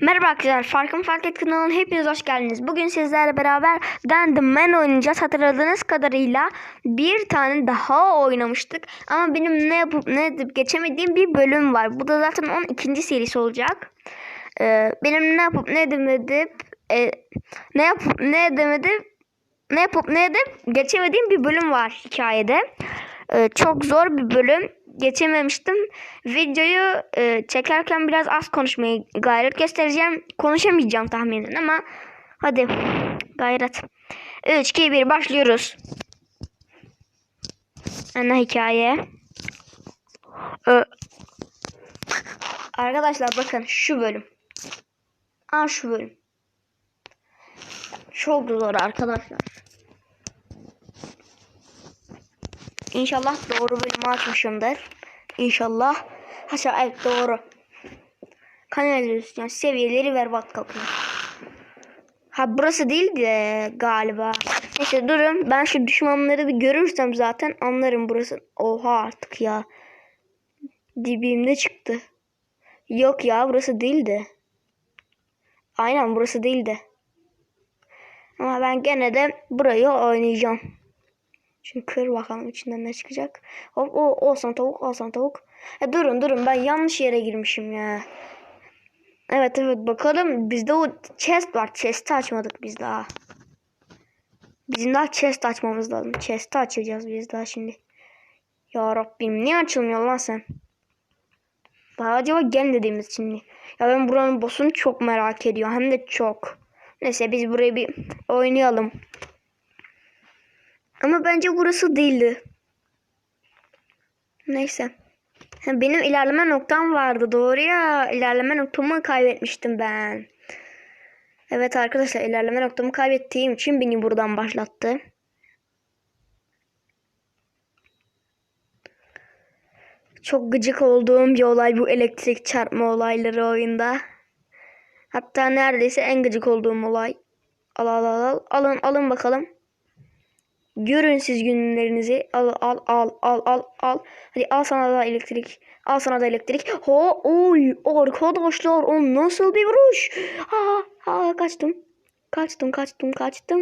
Merhaba arkadaşlar, Farkın Fark Et kanalına hepiniz hoş geldiniz. Bugün sizlerle beraber Dan the Man oynayacağız. Hatırladığınız kadarıyla bir tane daha oynamıştık. Ama benim ne yapıp ne edip geçemediğim bir bölüm var. Bu da zaten onun ikinci serisi olacak. Ee, benim ne yapıp ne edip e, ne yapıp ne edemedim ne yapıp ne edip geçemediğim bir bölüm var hikayede. Ee, çok zor bir bölüm. Geçememiştim. Videoyu e, çekerken biraz az konuşmaya gayret göstereceğim. Konuşamayacağım tahminen ama hadi gayret. 3, 2, 1 başlıyoruz. Ana hikaye. Ee, arkadaşlar bakın şu bölüm. Aa şu bölüm. Çok zor arkadaşlar. İnşallah doğru bölümü açmışımdır. İnşallah. Haşa evet doğru. Kanaliz yani seviyeleri ver bak kalkıyor. Ha burası değil de galiba. Neyse durun ben şu düşmanları bir görürsem zaten anlarım burası. Oha artık ya. Dibimde çıktı. Yok ya burası değil de. Aynen burası değil de. Ama ben gene de burayı oynayacağım. Şimdi kır bakalım içinden ne çıkacak. Hop o olsan tavuk olsan tavuk. E, durun durun ben yanlış yere girmişim ya. Evet evet bakalım bizde o chest var. Chest'i açmadık biz daha. Bizim daha chest açmamız lazım. Chest'i açacağız biz daha şimdi. Ya Rabbim niye açılmıyor lan sen? Daha acaba gel dediğimiz mi? Ya ben buranın boss'unu çok merak ediyorum. Hem de çok. Neyse biz burayı bir oynayalım. Ama bence burası değildi. Neyse. Benim ilerleme noktam vardı. Doğru ya. İlerleme noktamı kaybetmiştim ben. Evet arkadaşlar ilerleme noktamı kaybettiğim için beni buradan başlattı. Çok gıcık olduğum bir olay bu elektrik çarpma olayları oyunda. Hatta neredeyse en gıcık olduğum olay. Al al al al. Alın alın bakalım. Görün siz günlerinizi. Al al al al al al. Hadi al sana da elektrik. Al sana da elektrik. Ho oy arkadaşlar o nasıl bir vuruş? Ha ha kaçtım. Kaçtım kaçtım kaçtım.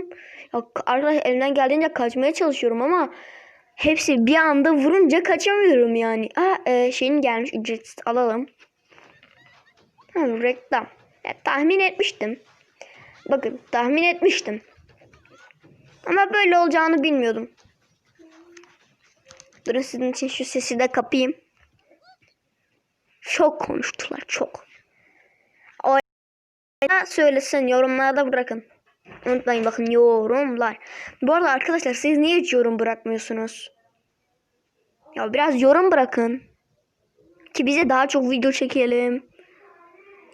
Ya, arkadaşlar elimden geldiğince kaçmaya çalışıyorum ama hepsi bir anda vurunca kaçamıyorum yani. Aa e, şeyin gelmiş ücretsiz alalım. Ha, reklam. Ya, tahmin etmiştim. Bakın tahmin etmiştim. Ama böyle olacağını bilmiyordum. Durun sizin için şu sesi de kapayım. Çok konuştular çok. O söylesin yorumlarda bırakın. Unutmayın bakın yorumlar. Bu arada arkadaşlar siz niye hiç yorum bırakmıyorsunuz? Ya biraz yorum bırakın. Ki bize daha çok video çekelim.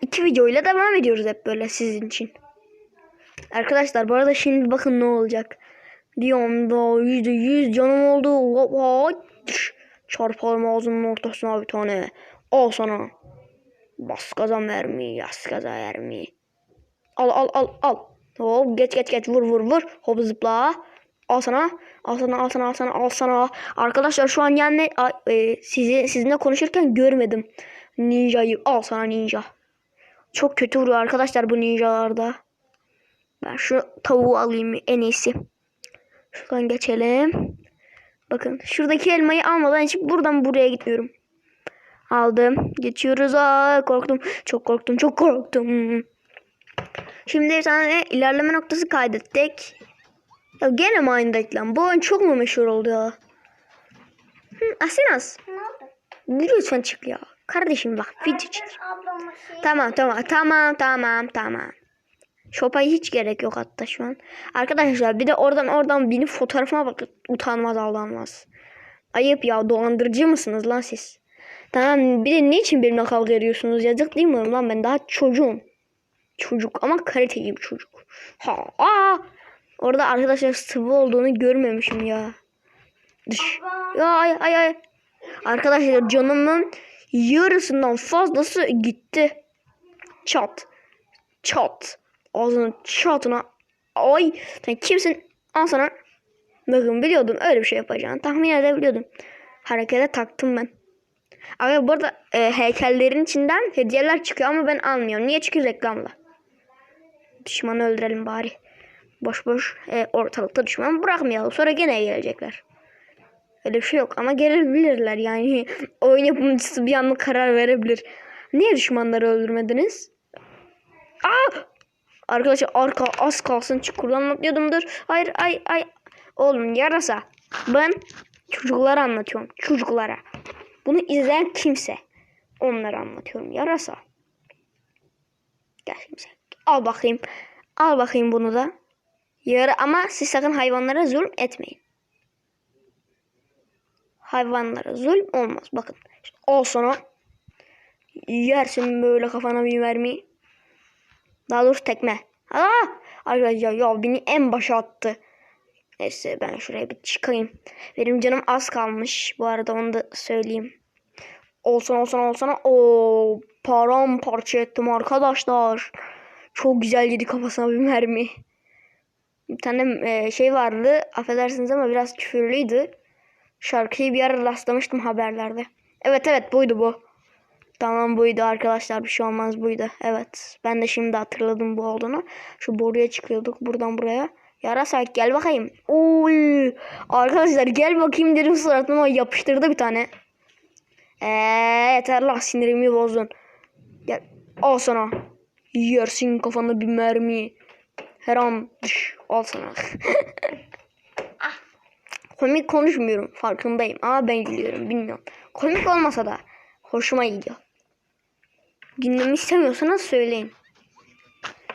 İki videoyla devam ediyoruz hep böyle sizin için. Arkadaşlar bu arada şimdi bakın ne olacak. Bir anda yüzde yüz canım oldu. Çarpalım ağzının ortasına bir tane. Al sana. Bas gaza mermi. Yas gaza mermi. Al al al al. Hop geç geç geç vur vur vur. Hop zıpla. Al sana. Al sana al sana al sana al sana. Arkadaşlar şu an yani e, sizi sizinle konuşurken görmedim. Ninja'yı al sana ninja. Çok kötü vuruyor arkadaşlar bu ninjalarda. Ben şu tavuğu alayım en iyisi. Şuradan geçelim. Bakın şuradaki elmayı almadan hiç buradan buraya gitmiyorum. Aldım. Geçiyoruz. Aa, korktum. Çok korktum. Çok korktum. Şimdi bir tane ilerleme noktası kaydettik. Ya gene mi aynı reklam? Bu oyun çok mu meşhur oldu ya? Hı, Asinas. Ne oldu? Lütfen çık ya. Kardeşim bak video çek. Tamam tamam tamam tamam tamam. Şopaya hiç gerek yok hatta şu an. Arkadaşlar bir de oradan oradan benim fotoğrafıma bakıp utanmaz aldanmaz. Ayıp ya dolandırıcı mısınız lan siz? Tamam bir de niçin benimle kavga ediyorsunuz? Yazık değil mi lan ben daha çocuğum. Çocuk ama kaliteli bir çocuk. Ha, aa! Orada arkadaşlar sıvı olduğunu görmemişim ya. Dış. Ay ay ay. Arkadaşlar canımın yarısından fazlası gitti. Çat. Çat. Ağzının çatına. Ay. Sen kimsin? Al sana. Bakın biliyordum öyle bir şey yapacağını. Tahmin edebiliyordum. Harekete taktım ben. Abi bu arada e, heykellerin içinden hediyeler çıkıyor ama ben almıyorum. Niye? Çünkü reklamla. Düşmanı öldürelim bari. Boş boş e, ortalıkta düşman bırakmayalım. Sonra gene gelecekler. Öyle bir şey yok ama gelebilirler yani. Oyun yapımcısı bir anda karar verebilir. Niye düşmanları öldürmediniz? Aa! Arkadaşlar arka az kalsın çukurdan atlıyordum dur. Hayır ay ay. Oğlum yarasa. Ben çocuklara anlatıyorum. Çocuklara. Bunu izleyen kimse. Onlara anlatıyorum. Yarasa. Gel şimdi sen. Al bakayım. Al bakayım bunu da. Yara ama siz sakın hayvanlara zulüm etmeyin. Hayvanlara zulüm olmaz. Bakın. İşte al sana. Yersin böyle kafana bir mermi. Daha doğrusu tekme. Aa! Arkadaşlar ya beni en başa attı. Neyse ben şuraya bir çıkayım. Benim canım az kalmış. Bu arada onu da söyleyeyim. Olsun olsun olsun. O paramparça ettim arkadaşlar. Çok güzel yedi kafasına bir mermi. Bir tane e, şey vardı. Affedersiniz ama biraz küfürlüydü. Şarkıyı bir ara rastlamıştım haberlerde. Evet evet buydu bu. Tamam buydu arkadaşlar bir şey olmaz buydu. Evet ben de şimdi hatırladım bu olduğunu. Şu boruya çıkıyorduk buradan buraya. Yarasak gel bakayım. Oy. Arkadaşlar gel bakayım dedim suratıma yapıştırdı bir tane. Eee yeter la sinirimi bozdun. Gel al sana. Yersin kafana bir mermi. Her an dış al sana. Ah. Komik konuşmuyorum farkındayım ama ben gülüyorum bilmiyorum. Komik olmasa da hoşuma gidiyor. Dinlemi istemiyorsanız söyleyin.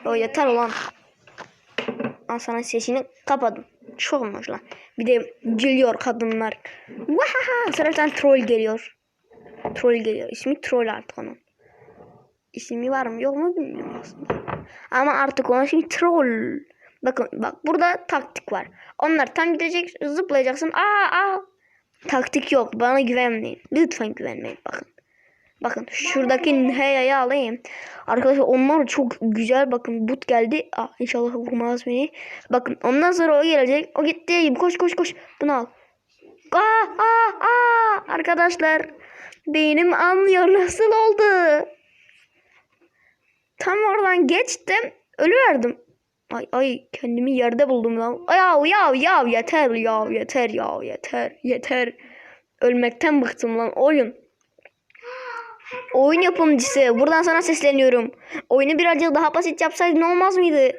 O yeter ulan. Al sana sesini kapadım. Çok olmuş lan. Bir de geliyor kadınlar. Vahaha. Sonra bir tane troll geliyor. Troll geliyor. İsmi troll artık onun. İsmi var mı yok mu bilmiyorum aslında. Ama artık onun ismi troll. Bakın bak burada taktik var. Onlar tam gidecek zıplayacaksın. Aa aa. Taktik yok. Bana güvenmeyin. Lütfen güvenmeyin. Bakın. Bakın şuradaki heyayı alayım. Arkadaşlar onlar çok güzel. Bakın but geldi. Aa, inşallah vurmaz beni. Bakın ondan sonra o gelecek. O gitti. Koş koş koş. Bunu al. Aa, aa, aa. Arkadaşlar beynim anlıyor. Nasıl oldu? Tam oradan geçtim. Ölüverdim. Ay ay kendimi yerde buldum lan. Ya ya ya yeter ya yeter ya yeter yeter. Ölmekten bıktım lan oyun. Oyun yapımcısı. Buradan sana sesleniyorum. Oyunu birazcık daha basit yapsaydın olmaz mıydı?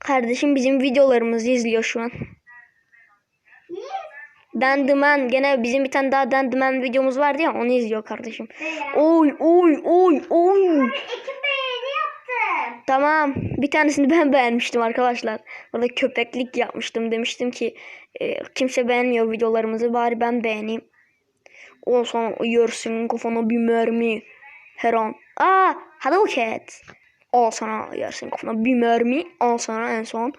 Kardeşim bizim videolarımızı izliyor şu an. Dendimen gene bizim bir tane daha Dendimen videomuz vardı ya onu izliyor kardeşim. Oy oy oy oy. Tamam. Bir tanesini ben beğenmiştim arkadaşlar. Orada köpeklik yapmıştım. Demiştim ki e, kimse beğenmiyor videolarımızı. Bari ben beğeneyim. O sonra yersin kafana bir mermi. Her an. Aa, Hadouken. Al sana yersin kafana bir mermi. Al sana en son.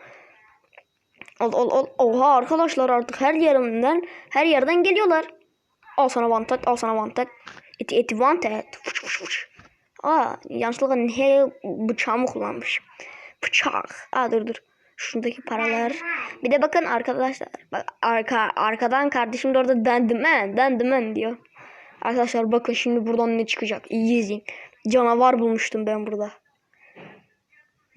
Al al al. Oha arkadaşlar artık her yerinden her yerden geliyorlar. Al sana vantat, al sana vantat. Eti eti vantat. Fış fış fış. Aa yanlışlıkla ne bıçağımı kullanmış. Bıçak. Aa dur dur. Şuradaki paralar. Bir de bakın arkadaşlar. Bak arka arkadan kardeşim de orada dendimen dendimen diyor. Arkadaşlar bakın şimdi buradan ne çıkacak. İyi izleyin. Canavar bulmuştum ben burada.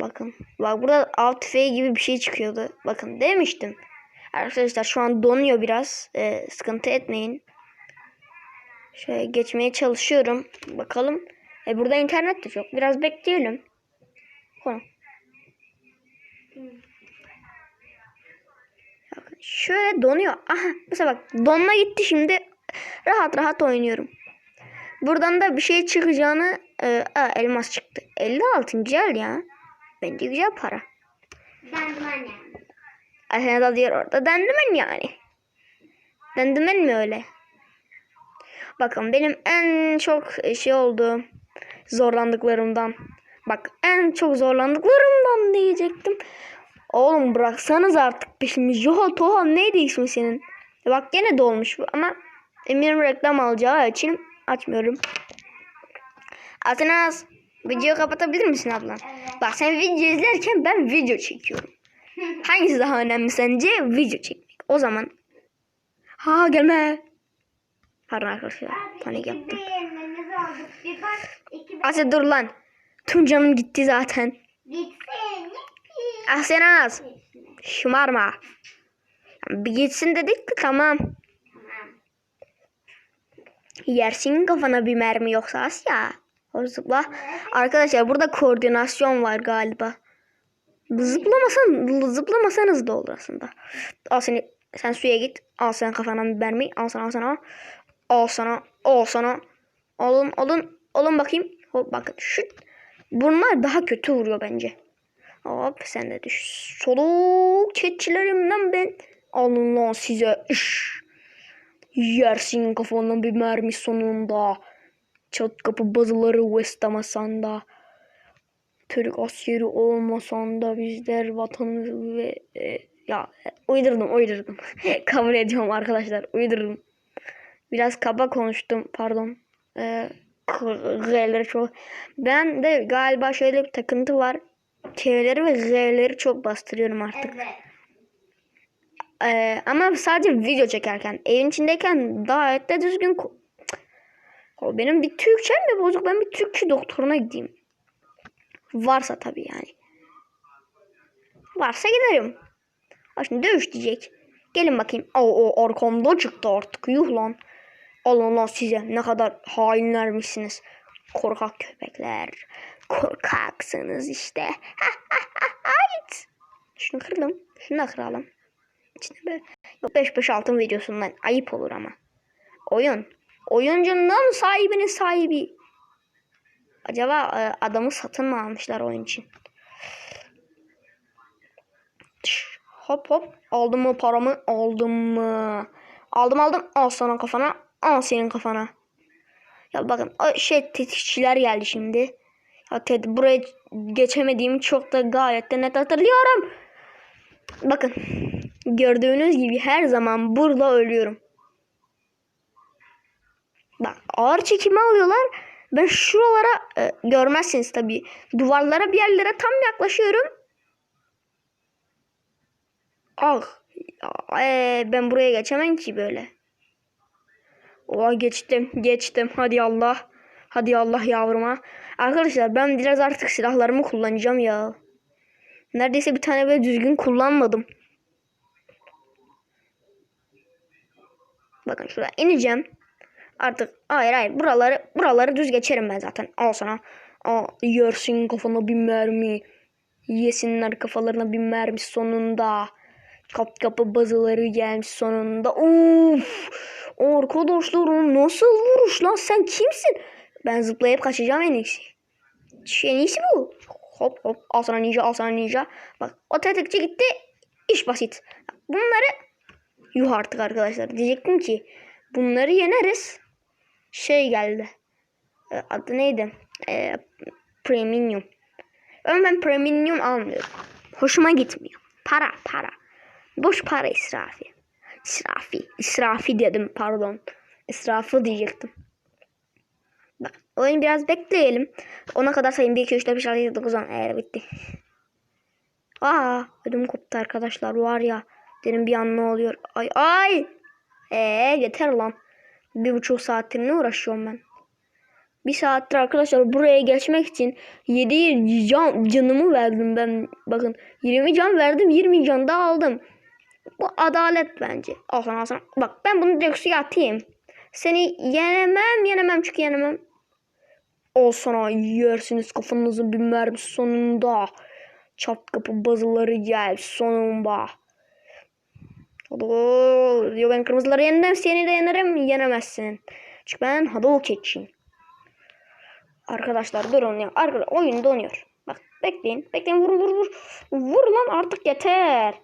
Bakın. Bak burada av tüfeği gibi bir şey çıkıyordu. Bakın demiştim. Arkadaşlar şu an donuyor biraz. Ee, sıkıntı etmeyin. Şöyle geçmeye çalışıyorum. Bakalım. E burada internet de çok. Biraz bekleyelim. Tamam. Şöyle donuyor. Aha mesela bak donma gitti şimdi. Rahat rahat oynuyorum. Buradan da bir şey çıkacağını e, aa, elmas çıktı. 56 güzel ya. Bence güzel para. Ben de annem. Aslında da diyor orada dendimen yani. Dendimen mi öyle? Bakın benim en çok şey oldu zorlandıklarımdan. Bak en çok zorlandıklarımdan diyecektim. Oğlum bıraksanız artık peşimi. Joha Toha neydi ismi senin? E Bak gene dolmuş bu ama eminim reklam alacağı için açmıyorum. Atinaz videoyu kapatabilir misin abla? Bak sen video izlerken ben video çekiyorum. Hangisi daha önemli sence? Video çekmek. O zaman. Ha gelme. Pardon arkadaşlar. Panik yaptım. Asya dur lan. Tüm canım gitti zaten. Gitsin. Asya az. Şımarma. Bir gitsin dedik de tamam. Yersin kafana bir mermi yoksa Asya. Zıpla. Arkadaşlar burada koordinasyon var galiba. Zıplamasan, zıplamasanız da olur aslında. Al seni, sen suya git. Al sen kafana bir mermi. Al sana, al sana. Al sana, al sana. Alın, alın, alın bakayım. Hop bakın şu. Bunlar daha kötü vuruyor bence. Hop sen de düş. Soluk keçilerimden ben. Alın lan size. Üş. Yersin kafanın bir mermi sonunda. Çat kapı bazıları West Hamasanda. Türk askeri olmasan da bizler vatanımız ve e, ya uydurdum uydurdum. Kabul ediyorum arkadaşlar uydurdum. Biraz kaba konuştum pardon. E, G'leri çok. Ben de galiba şöyle bir takıntı var. K'leri ve G'leri çok bastırıyorum artık. Evet. Ee, ama sadece video çekerken, evin içindeyken gayet de düzgün. O benim bir Türkçem mi bozuk? Ben bir Türkçe doktoruna gideyim. Varsa tabii yani. Varsa giderim. Ha şimdi dövüş diyecek. Gelin bakayım. O, o arkamda çıktı artık. Yuh lan. Alın lan size. Ne kadar hainlermişsiniz. Korkak köpekler. Korkaksınız işte. Şunu kırdım. Şunu da kıralım. İçine böyle. Yok 5 5 altın videosundan ayıp olur ama. Oyun. Oyuncunun sahibinin sahibi. Acaba e, adamı satın mı almışlar oyun için? Hop hop. Aldım mı paramı? Aldım mı? Aldım aldım. Al sana kafana. Al senin kafana. Ya bakın şey tetikçiler geldi şimdi. Ted buraya geçemediğimi çok da gayet de net hatırlıyorum. Bakın. Gördüğünüz gibi her zaman burada ölüyorum. Bak ağır çekimi alıyorlar. Ben şuralara e, görmezsiniz tabii. Duvarlara bir yerlere tam yaklaşıyorum. Ah. ya, e, ben buraya geçemem ki böyle. Oha geçtim. Geçtim. Hadi Allah. Hadi Allah yavruma. Arkadaşlar ben biraz artık silahlarımı kullanacağım ya. Neredeyse bir tane böyle düzgün kullanmadım. Bakın şuraya ineceğim. Artık hayır hayır buraları buraları düz geçerim ben zaten. Al sana. Al yersin kafana bir mermi. Yesinler kafalarına bir mermi sonunda. Kap kapı bazıları gelmiş sonunda. Uf! Arkadaşlar o nasıl vuruş lan sen kimsin? Ben zıplayıp kaçacağım en iyisi. En iyisi bu. Hop hop al sana ninja al sana ninja. Bak o tetikçi gitti. İş basit. Bunları yuh artık arkadaşlar. Diyecektim ki bunları yeneriz. Şey geldi. E, Adı neydi? E, premium. Ama ben premium almıyorum. Hoşuma gitmiyor. Para para. Boş para israfı. İsrafi. İsrafi dedim pardon. İsrafı diyecektim. Bak oyunu biraz bekleyelim. Ona kadar sayın 1, 2, 3, 4, 5, 6, 7, 9, 10. Eğer bitti. Aa ödüm koptu arkadaşlar var ya. Dedim bir an ne oluyor. Ay ay. Eee yeter lan. Bir buçuk saattir ne uğraşıyorum ben. Bir saattir arkadaşlar buraya geçmek için 7 can, canımı verdim ben. Bakın 20 can verdim 20 can da aldım. Bu adalet bence. Al sana. Bak ben bunu direkt suya atayım. Seni yenemem yenemem çünkü yenemem. Al sana yersiniz kafanızı bir mermi sonunda. Çat kapı bazıları gel sonunda. Oo, diyor ben kırmızıları yendim seni de yenerim yenemezsin. Çünkü ben Hadouken'çiyim. Arkadaşlar durun ya. Arkadaşlar oyun donuyor. Bak bekleyin. Bekleyin vur vur vur. Vur lan artık yeter.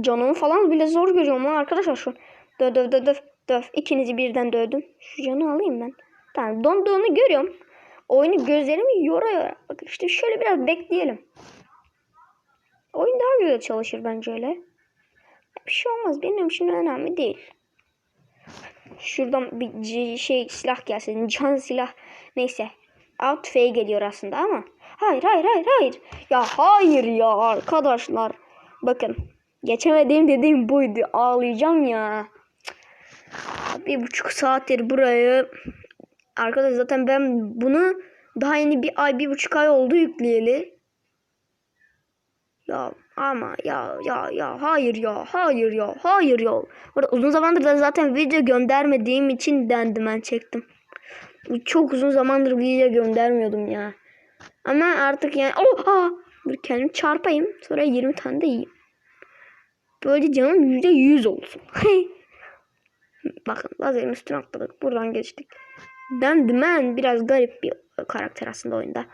Canımı falan bile zor görüyorum lan arkadaşlar şu. Döv döv döv döv. Döv. İkinizi birden dövdüm. Şu canı alayım ben. Tamam donduğunu görüyorum. Oyunu gözlerimi yora yora. Bak işte şöyle biraz bekleyelim. Oyun daha güzel çalışır bence öyle. Bir şey olmaz. Benim için önemli değil. Şuradan bir şey silah gelsin. Can silah. Neyse. Out tüfeği geliyor aslında ama. Hayır hayır hayır hayır. Ya hayır ya arkadaşlar. Bakın. Geçemediğim dediğim buydu. Ağlayacağım ya. Bir buçuk saattir burayı arkadaşlar zaten ben bunu daha yeni bir ay bir buçuk ay oldu yükleyeli. Ya ama ya ya ya hayır ya hayır ya hayır ya. Orada uzun zamandır da zaten video göndermediğim için dendimen çektim. Çok uzun zamandır video göndermiyordum ya. Ama artık yani oha dur kendim çarpayım sonra 20 tane de yiyeyim. Böylece canım yüzde yüz olsun. Bakın lazerin üstüne atladık. Buradan geçtik. Dendimen biraz garip bir karakter aslında oyunda.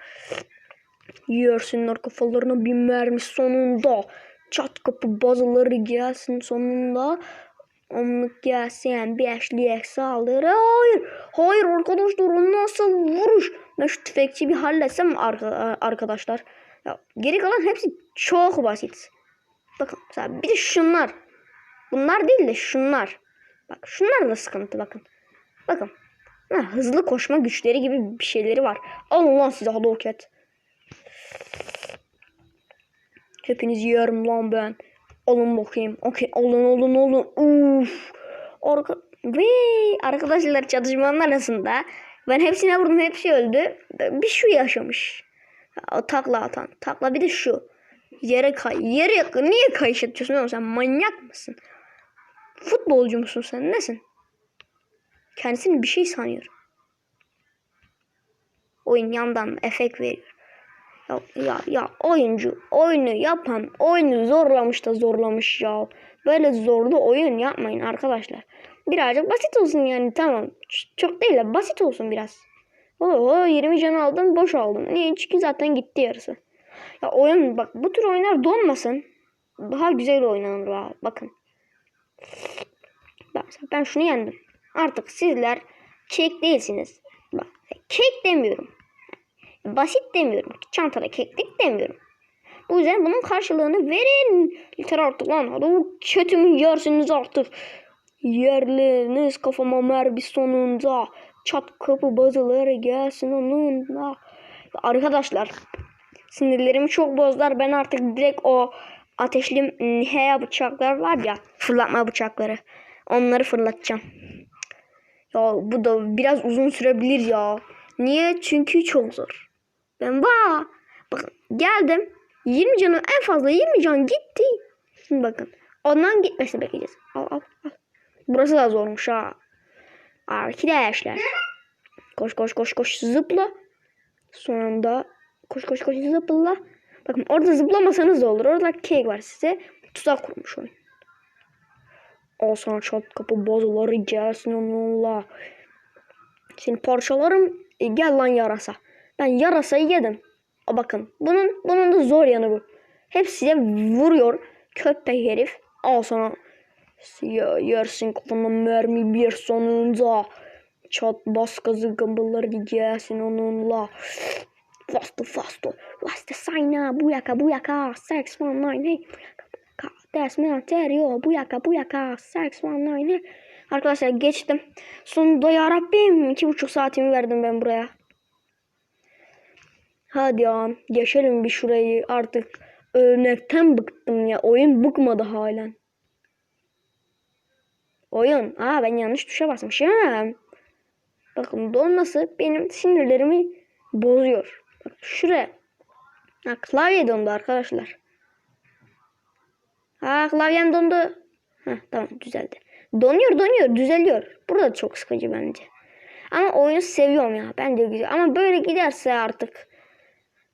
Yersin kafalarına bir mermi sonunda. Çat kapı bazıları gelsin sonunda. Onluk gelsin bir eşliğe saldırı. Hayır. Hayır arkadaşlar o nasıl vuruş? Ben şu tüfekçi bir halletsem arka- arkadaşlar. Ya, geri kalan hepsi çok basit. Bakın mesela bir de şunlar. Bunlar değil de şunlar. Bak şunlar da sıkıntı bakın. Bakın. Ha, hızlı koşma güçleri gibi bir şeyleri var. Alın lan size Hadouken. Hepiniz yerim lan ben. Alın bakayım. Okey alın alın alın. Uf. Arka... Arkadaşlar çatışmanın arasında ben hepsine vurdum hepsi öldü. Bir şu yaşamış. O takla atan. Takla bir de şu. Yere kay. Yere yakın. Niye kayış atıyorsun sen manyak mısın? Futbolcu musun sen? Nesin? Kendisini bir şey sanıyor. Oyun yandan efekt veriyor. Ya, ya, ya oyuncu oyunu yapan oyunu zorlamış da zorlamış ya. Böyle zorlu oyun yapmayın arkadaşlar. Birazcık basit olsun yani tamam. Çok değil de basit olsun biraz. Oo 20 can aldın boş aldın. Niye? Çünkü zaten gitti yarısı. Ya oyun bak bu tür oyunlar donmasın. Daha güzel oynanır. Bakın. Bak ben şunu yendim. Artık sizler kek değilsiniz. Bak kek demiyorum. Basit demiyorum. Çantada keklik demiyorum. Bu yüzden bunun karşılığını verin. Yeter artık lan. Hadi o kötümün yersiniz artık. Yerleriniz kafama mermi sonunda. Çat kapı bazıları gelsin onunla. Arkadaşlar sinirlerimi çok bozdular. Ben artık direkt o ateşli heya bıçaklar var ya fırlatma bıçakları. Onları fırlatacağım. Ya bu da biraz uzun sürebilir ya. Niye? Çünkü çok zor. Ben va bakın geldim. 20 canı en fazla 20 can gitti. Şimdi bakın. Ondan gitmesini bekleyeceğiz. Al al al. Burası da zormuş ha. Arkadaşlar. Koş koş koş koş zıpla. Sonunda koş koş koş zıpla. Bakın orada zıplamasanız da olur. Orada cake var size. Tuzak kurmuş oyun. Al sana çat kapı bozuları gelsin onunla. Seni parçalarım. E, gel lan yarasa. Ben yarasayı yedim. A, bakın bunun bunun da zor yanı bu. Hep size vuruyor. Köpek herif. Al sana. Yersin kafana mermi bir sonunda. Çat bas gazı gımbaları gelsin onunla. Fasto fasto. What's the sign now? Buyaka buyaka. Sex one nine hey. Buyaka. That's me Ontario. Buyaka buyaka. Sex one nine. Arkadaşlar geçtim. Sonunda ya Rabbim. iki buçuk saatimi verdim ben buraya. Hadi ya. Geçelim bir şurayı artık. Örnekten bıktım ya. Oyun bıkmadı halen. Oyun. Aa ben yanlış tuşa basmışım. Bakın donması benim sinirlerimi bozuyor. Bak şuraya. Ha, klavye dondu arkadaşlar. Ha klavyem dondu. Ha, tamam düzeldi. Donuyor donuyor düzeliyor. Burada çok sıkıcı bence. Ama oyunu seviyorum ya. Ben de güzel. Ama böyle giderse artık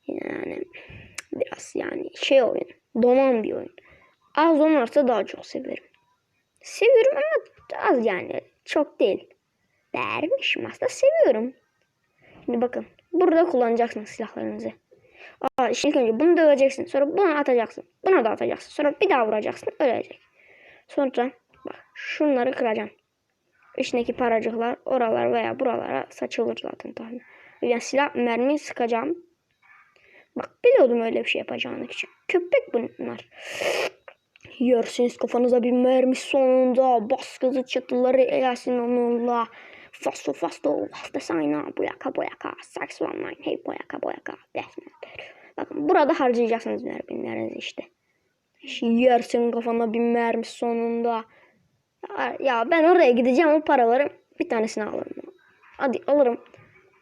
yani biraz yani şey oyun. Donan bir oyun. Az donarsa daha çok severim. Seviyorum ama az yani. Çok değil. Dermişim aslında seviyorum. Şimdi bakın. Burada kullanacaksınız silahlarınızı. Aa, işte önce bunu döveceksin. Sonra bunu atacaksın. Buna da atacaksın. Sonra bir daha vuracaksın. Ölecek. Sonra bak şunları kıracaksın. İçindeki paracıklar oralar veya buralara saçılır zaten tahmin. Yani silah mermi sıkacağım. Bak biliyordum öyle bir şey yapacağını küçük. Köpek bunlar. Yersiniz kafanıza bir mermi sonunda. Baskızı çatıları eyasin onunla. Fasto fasto. Fasto sayna. Boyaka boyaka. Sax one nine. Hey boyaka boyaka. Deathmatch. Bakın burada harcayacaksınız mermilerinizi işte. Yersin kafana bir mermi sonunda. Ya, ya ben oraya gideceğim o paraları bir tanesini alırım. Hadi alırım.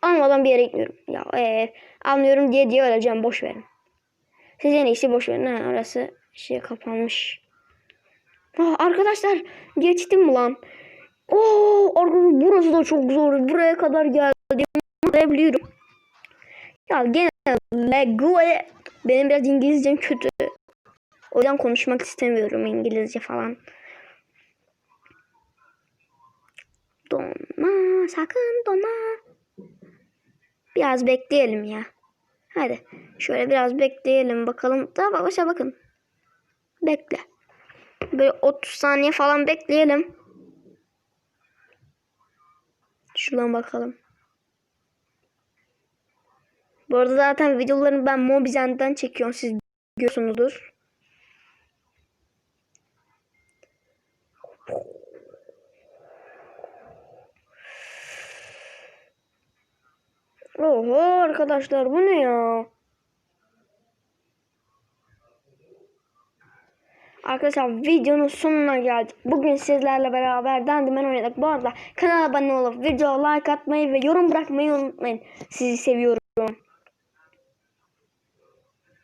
Almadan bir yere gitmiyorum. Ya ee, almıyorum diye diye öleceğim boş verin. Siz en iyisi boş verin. Ha, orası şey kapanmış. Ah, arkadaşlar geçtim lan? Oo, arkadaşlar burası da çok zor. Buraya kadar geldim. Biliyorum. Ya gene Lego benim biraz İngilizcem kötü. O yüzden konuşmak istemiyorum İngilizce falan. Donma sakın donma. Biraz bekleyelim ya. Hadi şöyle biraz bekleyelim bakalım. Daha başa bakın. Bekle. Böyle 30 saniye falan bekleyelim. Şuradan bakalım. Bu arada zaten videolarını ben Mobizen'den çekiyorum. Siz görüyorsunuzdur. Oho arkadaşlar bu ne ya? Arkadaşlar videonun sonuna geldik. Bugün sizlerle beraber Dandimen oynadık. Bu arada kanala abone olup videoya like atmayı ve yorum bırakmayı unutmayın. Sizi seviyorum.